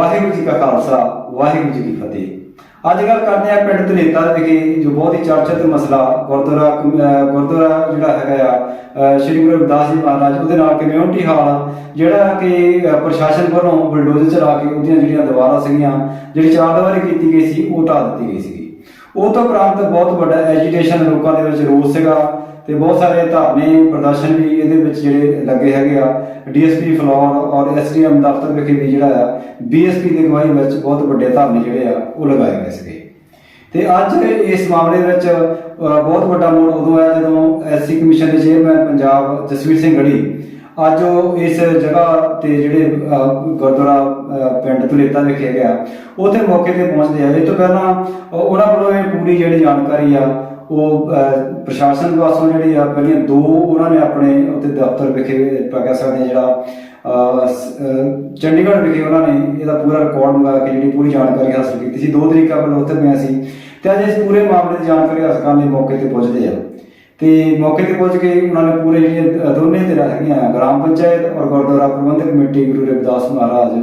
ਵਾਹਿਗੁਰੂ ਜੀ ਕਾ ਖਾਲਸਾ, ਵਾਹਿਗੁਰੂ ਜੀ ਕੀ ਫਤਿਹ। ਅੱਜ ਗੱਲ ਕਰਦੇ ਆ ਪਿੰਡ ਧਨੇਤਾ ਵਿਖੇ, ਜੋ ਬਹੁਤ ਹੀ ਚਰਚਿਤ ਮਸਲਾ, ਗੁਰਦੁਆਰਾ ਗੁਰਦੁਆਰਾ ਜਿਹੜਾ ਹੈਗਾ ਆ ਸ਼੍ਰੀ ਗੁਰੂ ਰਵਿਦਾਸ ਜੀ ਮਹਾਰਾਜ, ਉਹਦੇ ਨਾਲ ਕਮਿਊਨਿਟੀ ਹਾਲ ਜਿਹੜਾ ਕਿ ਪ੍ਰਸ਼ਾਸਨ ਵੱਲੋਂ ਬੁਲਡੋਜ਼ਰ ਚਲਾ ਕੇ ਉਹਦੀਆਂ ਜਿਹੜੀਆਂ ਦੀਵਾਰਾਂ ਸੀਗੀਆਂ, ਜਿਹੜੀ ਚਾਰ ਦੀਵਾਰੀ ਕੀਤੀ ਗਈ ਸੀ, ਉਹ ਢਾਹ ਦਿੱਤੀ ਗਈ ਸੀਗੀ। ਉਹ ਤੋਂ ਉਪਰੰਤ ਬਹੁਤ ਵੱਡਾ ਐਜੀਟੇਸ਼ਨ ਲੋਕਾਂ ਦੇ ਵਿੱਚ ਰੋਸ ਸੀਗਾ। ਤੇ ਬਹੁਤ ਸਾਰੇ ਧਰਨੇ ਪ੍ਰਦਰਸ਼ਨ ਵੀ ਇਹਦੇ ਵਿੱਚ ਜਿਹੜੇ ਲੱਗੇ ਹੈਗੇ ਆ। ਡੀਐਸਪੀ ਫਲੋਰ ਔਰ ਐਸਡੀਐਮ ਦਫ਼ਤਰ ਵਿਖੇ ਵੀ ਜਿਹੜਾ ਆ, ਬੀਐਸਪੀ ਦੀ ਅਗਵਾਈ ਵਿੱਚ ਬਹੁਤ ਵੱਡੇ ਧਰਨੇ ਜਿਹੜੇ ਆ, ਉਹ ਲਗਾਏ ਗਏ ਸੀਗੇ। ਤੇ ਅੱਜ ਇਸ ਮਾਮਲੇ ਵਿੱਚ ਬਹੁਤ ਵੱਡਾ ਮੋੜ ਉਦੋਂ ਆਇਆ ਜਦੋਂ ਐਸਸੀ ਕਮਿਸ਼ਨ ਦੇ ਚੇਅਰਮੈਨ ਪੰਜਾਬ ਜਸਵੀਰ ਸਿੰਘ ਗੜੀ ਅੱਜ ਉਹ ਇਸ ਜਗ੍ਹਾ ਤੇ ਜਿਹੜੇ ਗੁਰਦੁਆਰਾ ਪਿੰਡ ਤੁਲੇਤਾ ਵਿਖੇ ਗਿਆ ਉੱਥੇ ਮੌਕੇ ਤੇ ਪਹੁੰਚਦੇ ਆ। ਇਹ ਤੋਂ ਪਹਿਲਾਂ ਉਹਨਾਂ ਵੱਲੋਂ ਇਹ ਪੂਰੀ ਜਿਹੜੀ ਜਾਣਕਾਰੀ ਆ ਉਹ ਪ੍ਰਸ਼ਾਸਨ ਵਾਸੋਂ ਜਿਹੜੀ ਆ ਪਹਿਲੀਆਂ ਦੋ ਉਹਨਾਂ ਨੇ ਆਪਣੇ ਉੱਥੇ ਦਫ਼ਤਰ ਵਿਖੇ, ਆਪਾਂ ਸਕਦੇ ਜਿਹੜਾ ਚੰਡੀਗੜ੍ਹ ਵਿਖੇ ਉਹਨਾਂ ਨੇ ਇਹਦਾ ਪੂਰਾ ਰਿਕਾਰਡ ਮੰਗਾ ਕੇ ਜਿਹੜੀ ਪੂਰੀ ਜਾਣਕਾਰੀ ਹਾਸਲ ਕੀਤੀ ਸੀ। ਦੋ ਤਰੀਕਾ ਵੱਲੋਂ ਉੱਥੇ ਗਿਆ ਸੀ। ਤੇ ਅੱਜ ਇਸ ਪੂਰੇ ਮਾਮਲੇ ਦੀ ਜਾਣਕਾਰੀ ਹਾਸਲ ਕਰਨ ਲਈ ਮੌਕੇ ਤੇ ਪਹੁੰਚਦੇ ਆ। ਤੇ ਮੌਕੇ ਤੇ ਪਹੁੰਚ ਕੇ ਉਹਨਾਂ ਨੇ ਪੂਰੇ ਜਿਹੜੀਆਂ ਦੋਨੇ ਧਿਰਾਂ ਹੈਗੀਆਂ, ਗ੍ਰਾਮ ਪੰਚਾਇਤ ਔਰ ਗੁਰਦੁਆਰਾ ਪ੍ਰਬੰਧਕ ਕਮੇਟੀ ਗੁਰੂ ਰਵਿਦਾਸ ਮਹਾਰਾਜ,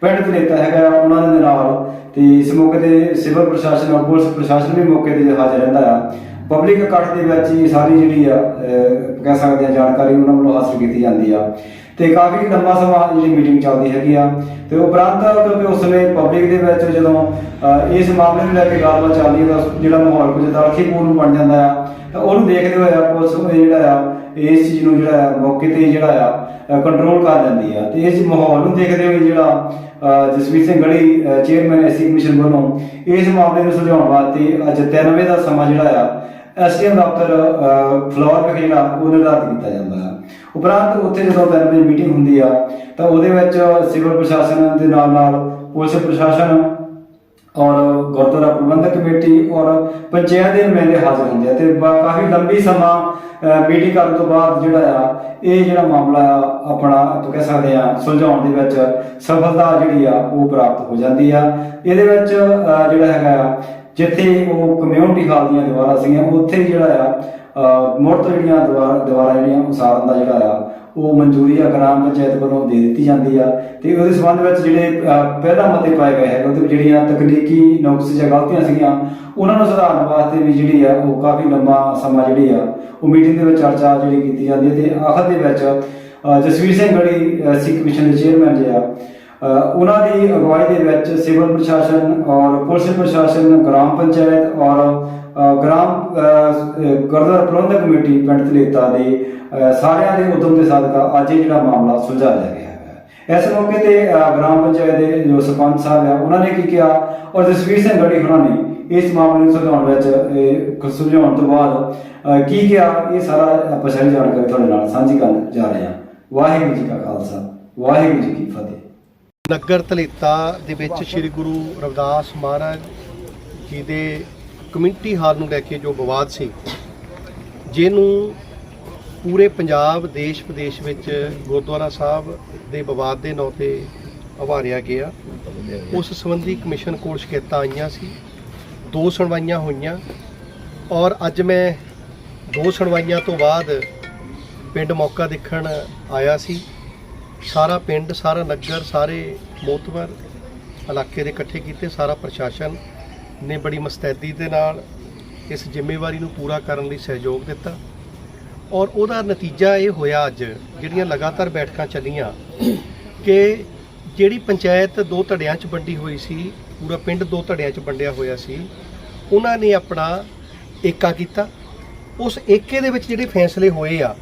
ਪਿੰਡ ਧਨੇਤਾ ਹੈਗਾ ਉਹਨਾਂ ਦੇ ਨਾਲ। ਤੇ ਇਸ ਮੌਕੇ ਤੇ ਸਿਵਲ ਪ੍ਰਸ਼ਾਸਨ ਔਰ ਪੁਲਿਸ ਪ੍ਰਸ਼ਾਸਨ ਵੀ ਮੌਕੇ ਤੇ ਹਾਜ਼ਰ ਰਹਿੰਦਾ ਆ। ਪਬਲਿਕ ਇਕੱਠ ਦੇ ਵਿੱਚ ਹੀ ਸਾਰੀ ਜਿਹੜੀ ਆ ਕਹਿ ਸਕਦੇ ਆ, ਜਾਣਕਾਰੀ ਉਹਨਾਂ ਵੱਲੋਂ ਹਾਸਲ ਕੀਤੀ ਜਾਂਦੀ ਆ। ਤੇ ਕਾਫੀ ਲੰਬਾ ਸਮਾਂ ਜਿਹੜੀ ਮੀਟਿੰਗ ਚੱਲਦੀ ਹੈਗੀ ਆ। ਤੇ ਉਪਰੰਤ ਕਿਉਂਕਿ ਉਸ ਸਮੇਂ ਪਬਲਿਕ ਦੇ ਵਿੱਚ ਜਦੋਂ ਇਸ ਮਾਮਲੇ ਨੂੰ ਲੈ ਕੇ ਗੱਲਬਾਤ ਚੱਲਦੀ ਹੈ ਜਿਹੜਾ ਮਾਹੌਲ ਕੁਝ ਤਲਖੀਪੂਰਨ ਬਣ ਜਾਂਦਾ ਆ, ਤਾਂ ਉਹਨੂੰ ਦੇਖਦੇ ਹੋਏ ਪੁਲਿਸ ਨੂੰ ਜਿਹੜਾ ਆ, ਇਸ ਚੀਜ਼ ਨੂੰ ਜਿਹੜਾ ਮੌਕੇ ਤੇ ਜਿਹੜਾ ਆ ਕੰਟਰੋਲ ਕਰ ਲੈਂਦੀ ਆ। ਤੇ ਇਸ ਮਾਹੌਲ ਨੂੰ ਦੇਖਦੇ ਹੋਏ ਜਿਹੜਾ ਜਸਵੀਰ ਸਿੰਘ ਗੜੀ ਚੇਅਰਮੈਨ ਐਸਸੀ ਕਮਿਸ਼ਨ ਵੱਲੋਂ ਇਸ ਮਾਮਲੇ ਨੂੰ ਸੁਲਝਾਉਣ ਵਾਸਤੇ ਅੱਜ 93 ਦਾ ਸਮਾਂ ਜਿਹੜਾ ਆ ਐਸਡੀਐਮ ਦਫ਼ਤਰ ਫਲੋਰ ਵਿਖੇ ਜਿਹੜਾ ਉਹ ਨਿਰਧਾਰਿਤ ਕੀਤਾ ਜਾਂਦਾ ਹੈ। ਉਪਰੰਤ ਉੱਥੇ ਜਦੋਂ ਤਿੰਨ ਵਜੇ ਮੀਟਿੰਗ ਹੁੰਦੀ ਆ, ਤਾਂ ਉਹਦੇ ਵਿੱਚ ਸਿਵਲ ਪ੍ਰਸ਼ਾਸਨ ਦੇ ਨਾਲ ਨਾਲ ਪੁਲਿਸ ਪ੍ਰਸ਼ਾਸਨ ਔਰ ਗੁਰਦੁਆਰਾ ਪ੍ਰਬੰਧਕ ਕਮੇਟੀ ਔਰ ਪੰਚਾਇਤ ਦੇ ਨੁਮਾਇੰਦੇ ਹਾਜ਼ਰ ਹੁੰਦੇ ਆ ਤੇ ਕਾਫੀ ਲੰਬੀ ਸਮਾਂ ਮੀਟਿੰਗ ਕਰਨ ਤੋਂ ਬਾਅਦ ਜਿਹੜਾ ਆ, ਇਹ ਜਿਹੜਾ ਮਾਮਲਾ ਆ, ਆਪਣਾ ਆਪਾਂ ਕਹਿ ਸਕਦੇ ਆ ਸੁਲਝਾਉਣ ਦੇ ਵਿੱਚ ਸਫਲਤਾ ਜਿਹੜੀ ਆ, ਉਹ ਪ੍ਰਾਪਤ ਹੋ ਜਾਂਦੀ ਆ। ਇਹਦੇ ਵਿੱਚ ਜਿਹੜਾ ਹੈਗਾ ਆ ਜਿੱਥੇ ਉਹ ਕਮਿਊਨਿਟੀ ਹਾਲ ਦੀਆਂ ਦੀਵਾਰਾਂ ਸੀਗੀਆਂ ਉੱਥੇ ਜਿਹੜਾ ਆ ਮੁੜ ਤੋਂ ਜਿਹੜੀਆਂ ਦੀਵਾਰ ਦੀਵਾਰਾਂ ਜਿਹੜੀਆਂ ਉਸਾਰਨ ਦਾ ਜਿਹੜਾ ਆ ਉਹ ਮਨਜ਼ੂਰੀ ਆ ਗ੍ਰਾਮ ਪੰਚਾਇਤ ਵੱਲੋਂ ਦੇ ਦਿੱਤੀ ਜਾਂਦੀ ਆ ਤੇ ਉਹਦੇ ਸੰਬੰਧ ਵਿੱਚ ਜਿਹੜੇ ਅਹ, ਮਤੇ ਪਾਏ ਗਏ ਹੈਗੇ ਉਹਦੇ ਜਿਹੜੀਆਂ ਤਕਨੀਕੀ ਨੁਕਸ ਜਾਂ ਗਲਤੀਆਂ ਸੀਗੀਆਂ ਉਹਨਾਂ ਨੂੰ ਸੁਧਾਰਨ ਵਾਸਤੇ ਵੀ ਜਿਹੜੀ ਆ ਉਹ ਕਾਫੀ ਲੰਬਾ ਸਮਾਂ ਜਿਹੜੀ ਆ ਉਹ ਮੀਟਿੰਗ ਦੇ ਵਿੱਚ ਚਰਚਾ ਜਿਹੜੀ ਕੀਤੀ ਜਾਂਦੀ ਹੈ ਤੇ ਆਖਰ ਦੇ ਵਿੱਚ ਜਸਵੀਰ ਸਿੰਘ ਗੜੀ ਸਿੱਖ ਮਿਸ਼ਨ ਦੇ ਚੇਅਰਮੈਨ ਜੇ ਆ ਉਹਨਾਂ ਦੀ ਅਗਵਾਈ ਦੇ ਵਿੱਚ ਸਿਵਲ ਪ੍ਰਸ਼ਾਸਨ ਔਰ ਪੁਲਿਸ ਪ੍ਰਸ਼ਾਸਨ, ਗ੍ਰਾਮ ਪੰਚਾਇਤ ਔਰ ਗ੍ਰਾਮ ਗੁਰਦੁਆਰਾ ਪ੍ਰਬੰਧਕ ਕਮੇਟੀ, ਪਿੰਡ ਧਲੇਤਾ ਦੇ ਸਾਰਿਆਂ ਦੇ ਉਦਮ ਦੇ ਸਦਕਾ ਅੱਜ ਇਹ ਜਿਹੜਾ ਮਾਮਲਾ ਸੁਲਝਾ ਲਿਆ ਗਿਆ ਹੈ ਇਸ ਮੌਕੇ ਤੇ ਗ੍ਰਾਮ ਪੰਚਾਇਤ ਦੇ ਜੋ ਸਰਪੰਚ ਸਾਹਿਬ ਆ, ਉਹਨਾਂ ਨੇ ਕੀ ਕਿਹਾ ਔਰ ਜਸਵੀਰ ਸਿੰਘ ਗੜੀ ਹੋਣਾ ਨੇ ਇਸ ਮਾਮਲੇ ਨੂੰ ਸੁਲਝਾਉਣ ਵਿੱਚ ਸੁਲਝਾਉਣ ਤੋਂ ਬਾਅਦ ਕੀ ਕਿਹਾ, ਇਹ ਸਾਰਾ ਆਪਾਂ ਸਾਰੀ ਜਾਣਕਾਰੀ ਤੁਹਾਡੇ ਨਾਲ ਸਾਂਝੀ ਕਰਨ ਜਾ ਰਹੇ ਹਾਂ। ਵਾਹਿਗੁਰੂ ਜੀ ਕਾ ਖਾਲਸਾ, ਵਾਹਿਗੁਰੂ ਜੀ ਕੀ ਫਤਿਹ। ਨਗਰ ਧਲੇਤਾ ਦੇ ਵਿੱਚ ਸ੍ਰੀ ਗੁਰੂ ਰਵਿਦਾਸ ਮਹਾਰਾਜ ਜੀ ਦੇ ਕਮਿਊਨਿਟੀ ਹਾਲ ਨੂੰ ਲੈ ਕੇ ਜੋ ਵਿਵਾਦ ਸੀ, ਜਿਹਨੂੰ ਪੂਰੇ ਪੰਜਾਬ, ਦੇਸ਼ ਵਿਦੇਸ਼ ਵਿੱਚ ਗੁਰਦੁਆਰਾ ਸਾਹਿਬ ਦੇ ਵਿਵਾਦ ਦੇ ਨਾਂ ਤੇ ਉਭਾਰਿਆ ਗਿਆ। ਉਸ ਸੰਬੰਧੀ ਕਮਿਸ਼ਨ ਕੋਲ ਸ਼ਿਕਾਇਤਾਂ ਆਈਆਂ ਸੀ, ਦੋ ਸੁਣਵਾਈਆਂ ਹੋਈਆਂ ਔਰ ਅੱਜ ਮੈਂ ਦੋ ਸੁਣਵਾਈਆਂ ਤੋਂ ਬਾਅਦ ਪਿੰਡ ਮੌਕਾ ਦੇਖਣ ਆਇਆ ਸੀ। ਸਾਰਾ ਪਿੰਡ, ਸਾਰਾ ਨਗਰ, ਸਾਰੇ ਮੋਤਵਰ ਇਲਾਕੇ ਦੇ ਇਕੱਠੇ ਕੀਤੇ, ਸਾਰਾ ਪ੍ਰਸ਼ਾਸਨ ਨੇ ਬੜੀ ਮਸਤੈਦੀ ਦੇ ਨਾਲ ਇਸ ਜ਼ਿੰਮੇਵਾਰੀ ਨੂੰ ਪੂਰਾ ਕਰਨ ਲਈ ਸਹਿਯੋਗ ਦਿੱਤਾ। ਔਰ ਉਹਦਾ ਨਤੀਜਾ ਇਹ ਹੋਇਆ ਅੱਜ, ਜਿਹੜੀਆਂ ਲਗਾਤਾਰ ਬੈਠਕਾਂ ਚੱਲੀਆਂ, ਕਿ ਜਿਹੜੀ ਪੰਚਾਇਤ ਦੋ ਧੜਿਆਂ 'ਚ ਵੰਡੀ ਹੋਈ ਸੀ, ਪੂਰਾ ਪਿੰਡ ਦੋ ਧੜਿਆਂ 'ਚ ਵੰਡਿਆ ਹੋਇਆ ਸੀ, ਉਹਨਾਂ ਨੇ ਆਪਣਾ ਏਕਾ ਕੀਤਾ। ਉਸ ਏਕੇ ਦੇ ਵਿੱਚ ਜਿਹੜੇ ਫੈਸਲੇ ਹੋਏ ਆ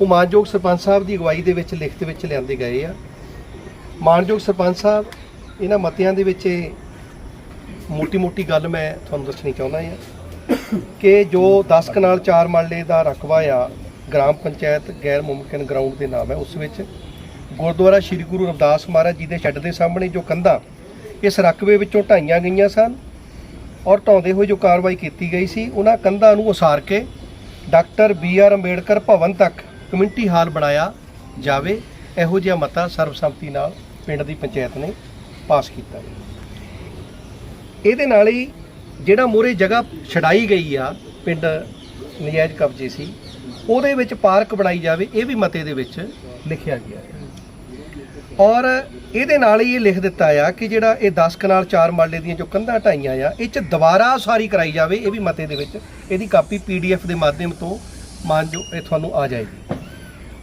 ਉਹ ਮਾਨਯੋਗ ਸਰਪੰਚ ਸਾਹਿਬ ਦੀ ਅਗਵਾਈ ਦੇ ਵਿੱਚ, ਲਿਖਤ ਵਿੱਚ ਲਿਆਂਦੇ ਗਏ ਆ। ਮਾਨਯੋਗ ਸਰਪੰਚ ਸਾਹਿਬ, ਇਹਨਾਂ ਮਤਿਆਂ ਦੇ ਵਿੱਚ ਇਹ ਮੋਟੀ-ਮੋਟੀ ਗੱਲ ਮੈਂ ਤੁਹਾਨੂੰ ਦੱਸਣੀ ਚਾਹੁੰਦਾ ਹਾਂ ਕਿ ਜੋ 10 ਕਨਾਲ 4 ਮਰਲੇ ਦਾ ਰਕਬਾ ਆ, ਗ੍ਰਾਮ ਪੰਚਾਇਤ ਗੈਰ ਮੁਮਕਿਨ ਗਰਾਊਂਡ ਦੇ ਨਾਮ ਹੈ ਉਸ ਵਿੱਚ, ਗੁਰਦੁਆਰਾ ਸ੍ਰੀ ਗੁਰੂ ਰਵਿਦਾਸ ਮਹਾਰਾਜ ਜੀ ਦੇ ਛੱਡ ਦੇ ਸਾਹਮਣੇ ਜੋ ਕੰਧਾਂ, ਇਸ ਰਕਬੇ ਵਿੱਚੋਂ ਢਾਈਆਂ ਗਈਆਂ ਸਨ ਔਰ ਢਾਉਂਦੇ ਹੋਏ ਜੋ ਕਾਰਵਾਈ ਕੀਤੀ ਗਈ ਸੀ, ਉਹਨਾਂ ਕੰਧਾਂ ਨੂੰ ਉਸਾਰ ਕੇ doctor B R Ambedkar Bhavan ਤੱਕ ਕਮਿਊਨਿਟੀ ਹਾਲ ਬਣਾਇਆ ਜਾਵੇ, ਇਹੋ ਜਿਹਾ ਮਤਾ ਸਰਬਸੰਮਤੀ ਨਾਲ ਪਿੰਡ ਦੀ ਪੰਚਾਇਤ ਨੇ ਪਾਸ ਕੀਤਾ ਇਹਦੇ ਨਾਲ ਹੀ ਜਿਹੜਾ ਮੋਰੇ ਜਗ੍ਹਾ ਛਡਾਈ ਗਈ ਆ, ਪਿੰਡ ਨਜਾਇਜ਼ ਕਬਜ਼ੇ ਸੀ, ਉਹਦੇ ਵਿੱਚ ਪਾਰਕ ਬਣਾਈ ਜਾਵੇ, ਇਹ ਵੀ ਮਤੇ ਦੇ ਵਿੱਚ ਲਿਖਿਆ ਗਿਆ ਹੈ। ਔਰ ਇਹਦੇ ਨਾਲ ਹੀ ਇਹ ਲਿਖ ਦਿੱਤਾ ਆ ਕਿ ਜਿਹੜਾ ਇਹ 10 ਕਨਾਲ 4 ਮਰਲੇ ਦੀਆਂ ਜੋ ਕੰਧਾਂ ਢਾਈਆਂ ਆ, ਇਹ ਚ ਦੁਬਾਰਾ ਸਾਰੀ ਕਰਾਈ ਜਾਵੇ, ਇਹ ਵੀ ਮਤੇ ਦੇ ਵਿੱਚ, ਇਹਦੀ ਕਾਪੀ ਪੀਡੀਐਫ ਦੇ ਮਾਧਿਅਮ ਤੋਂ ਮਾਨ ਜੋ ਇਹ ਤੁਹਾਨੂੰ ਆ ਜਾਏਗੀ।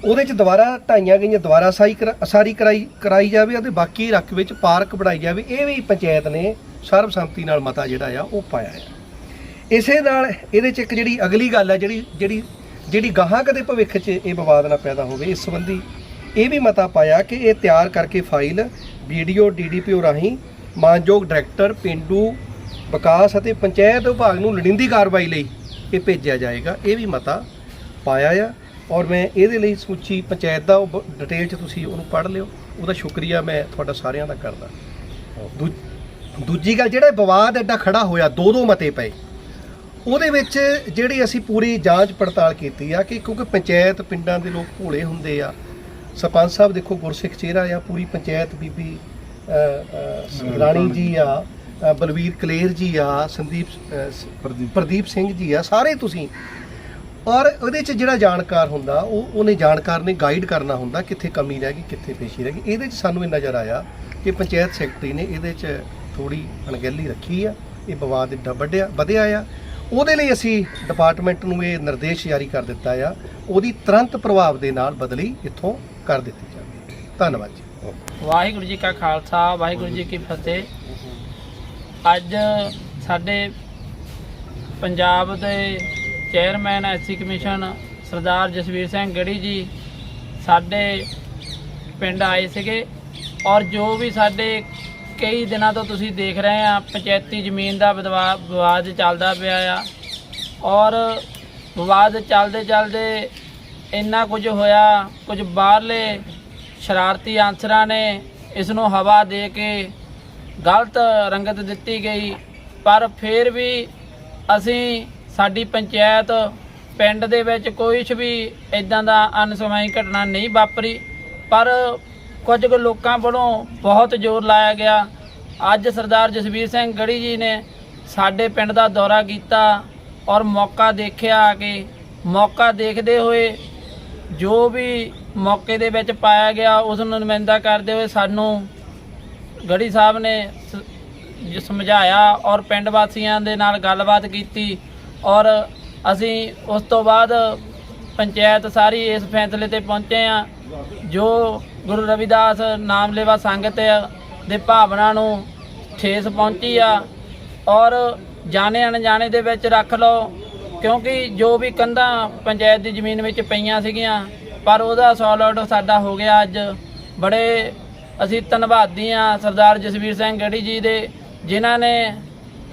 ਉਹਦੇ ਚ ਦੁਬਾਰਾ ਢਾਈਆਂ ਗਈਆਂ, ਦੁਬਾਰਾ ਸਾਈ ਸਾਰੀ ਕਰਾਈ ਕਰਾਈ ਜਾਵੇ ਅਤੇ ਬਾਕੀ ਰੱਖ ਵਿੱਚ ਪਾਰਕ ਬਣਾਈ ਜਾਵੇ, ਇਹ ਵੀ ਪੰਚਾਇਤ ਨੇ ਸਰਬਸੰਮਤੀ ਨਾਲ ਮਤਾ ਜਿਹੜਾ ਆ, ਉਹ ਪਾਇਆ ਆ। ਇਸੇ ਨਾਲ ਇਹਦੇ ਚ ਇੱਕ ਜਿਹੜੀ ਅਗਲੀ ਗੱਲ ਹੈ ਜਿਹੜੀ ਜਿਹੜੀ ਜਿਹੜੀ ਗਾਹਾਂ ਕਦੇ ਭਵਿੱਖ 'ਚ ਇਹ ਵਿਵਾਦ ਨਾ ਪੈਦਾ ਹੋਵੇ, ਇਸ ਸੰਬੰਧੀ ਇਹ ਵੀ ਮਤਾ ਪਾਇਆ ਕਿ ਇਹ ਤਿਆਰ ਕਰਕੇ ਫਾਈਲ ਵੀਡੀਓ ਡੀਡੀਪੀਓ ਰਾਹੀਂ ਮਾਨਯੋਗ ਡਾਇਰੈਕਟਰ, ਪਿੰਡੂ, ਵਿਕਾਸ ਅਤੇ ਪੰਚਾਇਤ ਵਿਭਾਗ ਨੂੰ ਲੋੜੀਂਦੀ ਕਾਰਵਾਈ ਲਈ ਇਹ ਭੇਜਿਆ ਜਾਏਗਾ, ਇਹ ਵੀ ਮਤਾ ਪਾਇਆ ਆ। ਔਰ ਮੈਂ ਇਹਦੇ ਲਈ ਸਮੁੱਚੀ ਪੰਚਾਇਤ ਦਾ ਡਿਟੇਲ 'ਚ ਤੁਸੀਂ ਉਹਨੂੰ ਪੜ੍ਹ ਲਿਓ। ਉਹਦਾ ਸ਼ੁਕਰੀਆ ਮੈਂ ਤੁਹਾਡਾ ਸਾਰਿਆਂ ਦਾ ਕਰਦਾ। ਦੂਜੀ ਗੱਲ ਜਿਹੜਾ ਵਿਵਾਦ ਐਡਾ ਖੜਾ ਹੋਇਆ ਦੋ ਦੋ ਮਤੇ ਪਏ। ਉਹਦੇ ਵਿੱਚ ਜਿਹੜੀ ਅਸੀਂ ਪੂਰੀ ਜਾਂਚ ਪੜਤਾਲ ਕੀਤੀ ਆ ਕਿ ਕਿਉਂਕਿ ਪੰਚਾਇਤ ਪਿੰਡਾਂ ਦੇ ਲੋਕ ਭੋਲੇ ਹੁੰਦੇ ਆ ਸਰਪੰਚ ਸਾਹਿਬ ਦੇਖੋ ਗੁਰਸਿੱਖ ਚਿਹਰਾ ਆ ਪੂਰੀ ਪੰਚਾਇਤ ਬੀਬੀ ਰਾਣੀ ਜੀ ਆ ਬਲਵੀਰ ਕਲੇਰ ਜੀ ਆ ਸੰਦੀਪ ਪ੍ਰਦੀਪ ਸਿੰਘ ਜੀ ਆ ਸਾਰੇ ਤੁਸੀਂ ਔਰ ਉਹਦੇ ਚ ਜਿਹੜਾ ਜਾਣਕਾਰ ਹੁੰਦਾ, ਉਹ ਉਹਨੇ ਜਾਣਕਾਰ ਨੇ ਗਾਈਡ ਕਰਨਾ ਹੁੰਦਾ ਕਿੱਥੇ ਕਮੀ ਰਹਿ ਗਈ, ਕਿੱਥੇ ਪੇਸ਼ੀ ਰਹਿ ਗਈ। ਇਹਦੇ ਚ ਸਾਨੂੰ ਇਹ ਨਜ਼ਰ ਆਇਆ ਕਿ ਪੰਚਾਇਤ ਸੈਕਟਰੀ ਨੇ ਇਹਦੇ ਚ ਥੋੜੀ ਅਣਗਹਿਲੀ ਰੱਖੀ ਆ, ਇਹ ਵਿਵਾਦ ਇੱਡਾ ਵੱਡਿਆ ਵਧਿਆ ਆ। ਉਹਦੇ ਲਈ ਅਸੀਂ ਡਿਪਾਰਟਮੈਂਟ ਨੂੰ ਇਹ ਨਿਰਦੇਸ਼ ਜਾਰੀ ਕਰ ਦਿੱਤਾ ਆ। ਉਹਦੀ ਤੁਰੰਤ ਪ੍ਰਭਾਵ ਦੇ ਨਾਲ ਬਦਲੀ ਇੱਥੋਂ ਕਰ ਦਿੱਤੀ ਜਾਵੇ। ਧੰਨਵਾਦ ਜੀ। ਵਾਹਿਗੁਰੂ ਜੀ ਕਾ ਖਾਲਸਾ, ਵਾਹਿਗੁਰੂ ਜੀ ਕੀ ਫਤਿਹ। ਅੱਜ ਸਾਡੇ ਪੰਜਾਬ ਦੇ chairman SC commission Sardar Jasvir Singh Garhi ji ਸਾਡੇ ਪਿੰਡ ਆਏ ਸੀਗੇ ਔਰ ਜੋ ਵੀ ਸਾਡੇ ਕਈ ਦਿਨਾਂ ਤੋਂ ਤੁਸੀਂ ਦੇਖ ਰਹੇ ਆ, ਪੰਚਾਇਤੀ ਜ਼ਮੀਨ ਦਾ ਵਿਦਵਾ- ਵਿਵਾਦ ਚੱਲਦਾ ਪਿਆ ਆ ਔਰ ਵਿਵਾਦ ਚੱਲਦੇ ਚੱਲਦੇ ਇੰਨਾ ਕੁਝ ਹੋਇਆ, ਕੁਝ ਬਾਹਰਲੇ ਸ਼ਰਾਰਤੀ ਅਨਸਰਾਂ ਨੇ ਇਸ ਨੂੰ ਹਵਾ ਦੇ ਕੇ ਗਲਤ ਰੰਗਤ ਦਿੱਤੀ ਗਈ, ਪਰ ਫਿਰ ਵੀ ਅਸੀਂ ਸਾਡੀ ਪੰਚਾਇਤ ਪਿੰਡ ਦੇ ਵਿੱਚ ਕੋਈ ਵੀ ਇਦਾਂ ਦਾ ਅਨਸਮਾਈ ਘਟਨਾ ਨਹੀਂ ਵਾਪਰੀ, ਪਰ ਕੁਝ ਕੁ ਲੋਕਾਂ ਵੱਲੋਂ ਬਹੁਤ ਜ਼ੋਰ ਲਾਇਆ ਗਿਆ। ਅੱਜ ਸਰਦਾਰ ਜਸਵੀਰ ਸਿੰਘ ਗੜੀ ਜੀ ਨੇ ਸਾਡੇ ਪਿੰਡ ਦਾ ਦੌਰਾ ਕੀਤਾ ਔਰ ਮੌਕਾ ਦੇਖਿਆ ਆ ਕੇ ਮੌਕਾ ਦੇਖਦੇ ਹੋਏ ਜੋ ਵੀ ਮੌਕੇ ਦੇ ਵਿੱਚ ਪਾਇਆ ਗਿਆ, ਉਸ ਨੂੰ ਨੁਮਾਇੰਦਾ ਕਰਦੇ ਹੋਏ ਸਾਨੂੰ ਗੜੀ ਸਾਹਿਬ ਨੇ ਸ- ਸਮਝਾਇਆ ਔਰ ਪਿੰਡ ਵਾਸੀਆਂ ਦੇ ਨਾਲ ਗੱਲਬਾਤ ਕੀਤੀ। ਔਰ ਅਸੀਂ ਉਸ ਤੋਂ ਬਾਅਦ ਪੰਚਾਇਤ ਸਾਰੀ ਇਸ ਫੈਸਲੇ ਤੇ ਪਹੁੰਚੇ ਆ ਜੋ ਗੁਰੂ ਰਵਿਦਾਸ ਨਾਮ ਲੇਵਾ ਸੰਗਤ ਦੇ ਭਾਵਨਾ ਨੂੰ ਠੇਸ ਪਹੁੰਚੀ ਆ। ਔਰ ਜਾਣੇ ਅਣਜਾਣੇ ਦੇ ਵਿੱਚ ਰੱਖ ਲਓ, ਕਿਉਂਕਿ ਜੋ ਵੀ ਕੰਧਾਂ ਪੰਚਾਇਤ ਦੀ ਜ਼ਮੀਨ ਵਿੱਚ ਪਈਆਂ ਸੀਗੀਆਂ, ਪਰ ਉਹਦਾ ਸੌਲ ਆਊਟ ਸਾਡਾ ਹੋ ਗਿਆ ਅੱਜ। ਬੜੇ ਅਸੀਂ ਧੰਨਵਾਦੀ ਆ ਸਰਦਾਰ ਜਸਵੀਰ ਸਿੰਘ ਗੜੀ ਜੀ ਦੇ, ਜਿਨ੍ਹਾਂ ਨੇ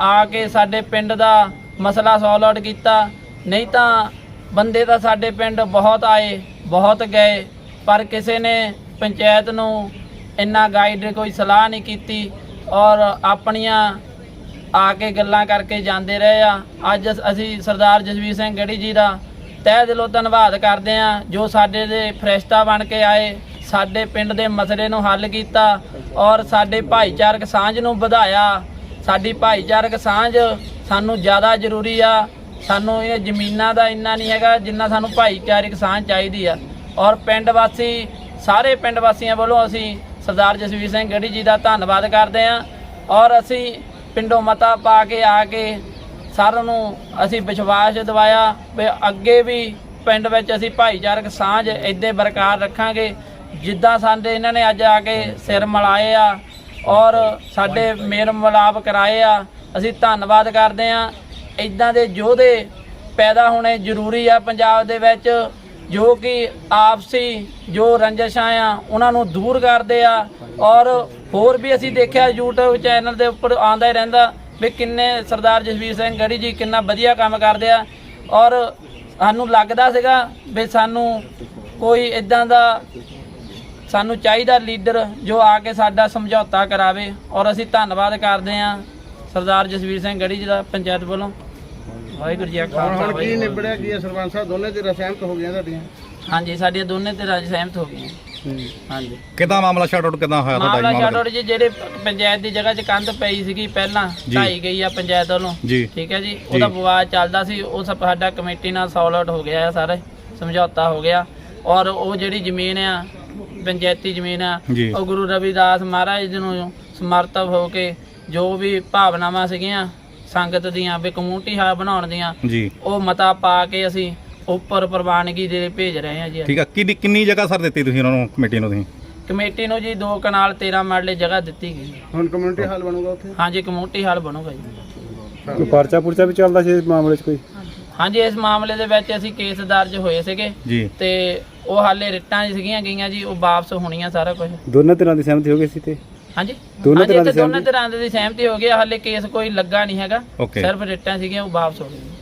ਆ ਕੇ ਸਾਡੇ ਪਿੰਡ ਦਾ ਮਸਲਾ ਸੌਲ ਆਊਟ ਕੀਤਾ। ਨਹੀਂ ਤਾਂ ਬੰਦੇ ਤਾਂ ਸਾਡੇ ਪਿੰਡ ਬਹੁਤ ਆਏ, ਬਹੁਤ ਗਏ, ਪਰ ਕਿਸੇ ਨੇ ਪੰਚਾਇਤ ਨੂੰ ਇੰਨਾ ਗਾਈਡ ਕੋਈ ਸਲਾਹ ਨਹੀਂ ਕੀਤੀ ਔਰ ਆਪਣੀਆਂ ਆ ਕੇ ਗੱਲਾਂ ਕਰਕੇ ਜਾਂਦੇ ਰਹੇ ਆ। ਅੱਜ ਅਸੀਂ ਸਰਦਾਰ ਜਸਵੀਰ ਸਿੰਘ ਗੜੀ ਜੀ ਦਾ ਤਹਿ ਦਿਲੋਂ ਧੰਨਵਾਦ ਕਰਦੇ ਆ ਜੋ ਸਾਡੇ ਦੇ ਫਰਿਸ਼ਤਾ ਬਣ ਕੇ ਆਏ, ਸਾਡੇ ਪਿੰਡ ਦੇ ਮਸਲੇ ਨੂੰ ਹੱਲ ਕੀਤਾ ਔਰ ਸਾਡੇ ਭਾਈਚਾਰਕ ਸਾਂਝ ਨੂੰ ਵਧਾਇਆ। ਸਾਡੀ ਭਾਈਚਾਰਕ ਸਾਂਝ ਸਾਨੂੰ ਜ਼ਿਆਦਾ ਜ਼ਰੂਰੀ ਆ, ਸਾਨੂੰ ਇਹ ਜ਼ਮੀਨਾਂ ਦਾ ਇੰਨਾ ਨਹੀਂ ਹੈਗਾ ਜਿੰਨਾ ਸਾਨੂੰ ਭਾਈਚਾਰਕ ਸਾਂਝ ਚਾਹੀਦੀ ਆ। ਔਰ ਪਿੰਡ ਵਾਸੀ, ਸਾਰੇ ਪਿੰਡ ਵਾਸੀਆਂ ਵੱਲੋਂ ਅਸੀਂ ਸਰਦਾਰ ਜਸਵੀਰ ਸਿੰਘ ਗੜੀ ਜੀ ਦਾ ਧੰਨਵਾਦ ਕਰਦੇ ਆ ਔਰ ਅਸੀਂ ਪਿੰਡੋਂ ਮਤਾ ਪਾ ਕੇ ਆ ਕੇ ਸਾਰਿਆਂ ਨੂੰ ਅਸੀਂ ਵਿਸ਼ਵਾਸ ਦਿਵਾਇਆ ਵੀ ਅੱਗੇ ਵੀ ਪਿੰਡ ਵਿੱਚ ਅਸੀਂ ਭਾਈਚਾਰਕ ਸਾਂਝ ਇੱਦੇ ਬਰਕਰਾਰ ਰੱਖਾਂਗੇ, ਜਿੱਦਾਂ ਸਾਡੇ ਇਹਨਾਂ ਨੇ ਅੱਜ ਆ ਕੇ ਸਿਰ ਮਿਲਾਏ ਆ ਔਰ ਸਾਡੇ ਮੇਲ ਮਿਲਾਪ ਕਰਾਏ ਆ। ਅਸੀਂ ਧੰਨਵਾਦ ਕਰਦੇ ਹਾਂ। ਇਦਾਂ ਦੇ ਯੋਧੇ ਪੈਦਾ ਹੋਣੇ ਜ਼ਰੂਰੀ ਆ ਪੰਜਾਬ ਦੇ ਵਿੱਚ, ਜੋ ਕਿ ਆਪਸੀ ਜੋ ਰੰਜਿਸ਼ਾਂ ਆ, ਉਹਨਾਂ ਨੂੰ ਦੂਰ ਕਰਦੇ ਆ। ਔਰ ਹੋਰ ਵੀ ਅਸੀਂ ਦੇਖਿਆ YouTube ਚੈਨਲ ਦੇ ਉੱਪਰ ਆਉਂਦਾ ਹੀ ਰਹਿੰਦਾ ਵੀ ਕਿੰਨੇ ਸਰਦਾਰ ਜਸਵੀਰ ਸਿੰਘ ਗੜੀ ਜੀ ਕਿੰਨਾ ਵਧੀਆ ਕੰਮ ਕਰਦੇ ਆ। ਔਰ ਸਾਨੂੰ ਲੱਗਦਾ ਸੀਗਾ ਵੀ ਸਾਨੂੰ ਕੋਈ ਇਦਾਂ ਦਾ ਸਾਨੂੰ ਚਾਹੀਦਾ ਲੀਡਰ ਜੋ ਆ ਕੇ ਸਾਡਾ ਸਮਝੌਤਾ ਕਰਾਵੇ। ਔਰ ਅਸੀਂ ਧੰਨਵਾਦ ਕਰਦੇ ਆ ਸਰਦਾਰ ਜਸਵੀਰ ਸਿੰਘ ਗੜੀ ਜੀ ਦਾ ਪੰਚਾਇਤ ਵੱਲੋਂ। ਵਾਹਿਗੁਰੂ ਜੀ ਕਾ ਖਾਲਸਾ ਹੁਣ ਕੀ ਵਾਹਿਗੁਰੂ ਨਿਬੜਿਆ ਕੀ ਹੈ ਸਰਪੰਚ ਸਾਹਿਬ? ਦੋਨੇ ਤੇ ਸਹਿਮਤ ਹੋ ਗਈਆਂ ਤੁਹਾਡੀਆਂ? ਹਾਂਜੀ ਸਾਡੀਆਂ ਦੋਨੇ ਤੇ ਰਾਜ ਸਹਿਮਤ ਹੋ ਗਈਆਂ। ਹਾਂਜੀ। ਕਿਦਾਂ ਮਾਮਲਾ ਸ਼ਾਰਟ ਆਊਟ ਕਿਦਾਂ ਹੋਇਆ ਤੁਹਾਡਾ ਮਾਮਲਾ ਜੀ ਛੱਡੋ ਮਾਮਲਾ ਜੀ ਜਿਹੜੇ ਪੰਚਾਇਤ ਦੀ ਜਗ੍ਹਾ 'ਚ ਕੰਧ ਪਈ ਸੀਗੀ ਪਹਿਲਾਂ ਜੀ। ਢਾਈ ਗਈ ਆ ਪੰਚਾਇਤ ਵੱਲੋਂ। ਜੀ। ਠੀਕ ਹੈ ਜੀ ਉਹਦਾ ਵਿਵਾਦ ਚੱਲਦਾ ਸੀ ਉਹ ਸਭ ਸਾਡਾ ਕਮੇਟੀ ਨਾਲ ਸੋਲਟ ਹੋ ਗਿਆ ਆ ਸਾਰਾ ਸਮਝੌਤਾ ਹੋ ਗਿਆ। ਔਰ ਉਹ ਜਿਹੜੀ ਜ਼ਮੀਨ ਆ ਪੰਚਾਇਤੀ ਜ਼ਮੀਨ ਆ ਜੀ। ਉਹ ਗੁਰੂ ਰਵਿਦਾਸ ਮਹਾਰਾਜ ਜੀ ਨੂੰ ਸਮਰਪਿਤ ਹੋ ਕੇ ਜੋ ਵੀ ਭਾਵਨਾਵਾਂ ਸੀਗੀਆਂ ਸੰਗਤ ਦੀਆਂ ਵੀ ਕਮਿਊਨਿਟੀ ਹਾਲ ਬਣਾਉਣ ਦੀਆਂ ਜੀ। ਉਹ ਮਤਾ ਪਾ ਕੇ ਅਸੀਂ ਉੱਪਰ ਪ੍ਰਵਾਨਗੀ ਦੇ ਭੇਜ ਰਹੇ ਹਾਂ ਜੀ ਠੀਕ ਆ ਕਿੰਨੀ ਕਿੰਨੀ ਜਗ੍ਹਾ ਸਰ ਦਿੱਤੀ ਤੁਸੀਂ ਉਹਨਾਂ ਨੂੰ ਕਮੇਟੀ ਨੂੰ ਤੁਸੀਂ? ਕਮੇਟੀ ਨੂੰ ਜੀ 2 ਕਨਾਲ 13 ਮਰਲੇ ਜਗ੍ਹਾ ਦਿੱਤੀ ਗਈ ਹੈ। ਹੁਣ ਕਮਿਊਨਿਟੀ ਹਾਲ ਬਣੂਗਾ ਉੱਥੇ? ਹਾਂਜੀ ਕਮਿਊਨਿਟੀ ਹਾਲ ਬਣੂਗਾ ਜੀ। ਕੋਈ ਪਰਚਾ ਪੁਰਚਾ ਵੀ ਚੱਲਦਾ ਸੀ ਇਸ ਮਾਮਲੇ 'ਚ ਕੋਈ? ਹਾਂਜੀ ਇਸ ਮਾਮਲੇ ਦੇ ਵਿੱਚ ਅਸੀਂ ਕੇਸ ਦਰਜ ਹੋਏ ਸੀਗੇ ਜੀ। ਤੇ ਉਹ ਹਾਲੇ ਰਿਟਾਂ ਸੀਗੀਆਂ ਗਈਆਂ ਜੀ ਉਹ ਵਾਪਸ ਹੋਣੀਆਂ ਸਾਰਾ ਕੁਝ। ਦੋਨਾਂ ਤਰ੍ਹਾਂ ਦੀ ਸਹਿਮਤੀ ਹੋ ਗਈ ਸੀ ਤੇ? ਹਾਂਜੀ ਦੋਨਾਂ ਤਰ੍ਹਾਂ ਦੀ ਦੋਨਾਂ ਸਹਿਮਤੀ? ਤਰ੍ਹਾਂ ਦੀ ਸਹਿਮਤੀ ਹੋ ਗਈ ਹਾਲੇ ਕੇਸ ਕੋਈ ਲੱਗਾ ਨਹੀਂ ਹੈਗਾ Okay. ਸਿਰਫ ਰਿਟਾਂ ਸੀਗੀਆਂ ਉਹ ਵਾਪਸ ਹੋ ਗਈਆਂ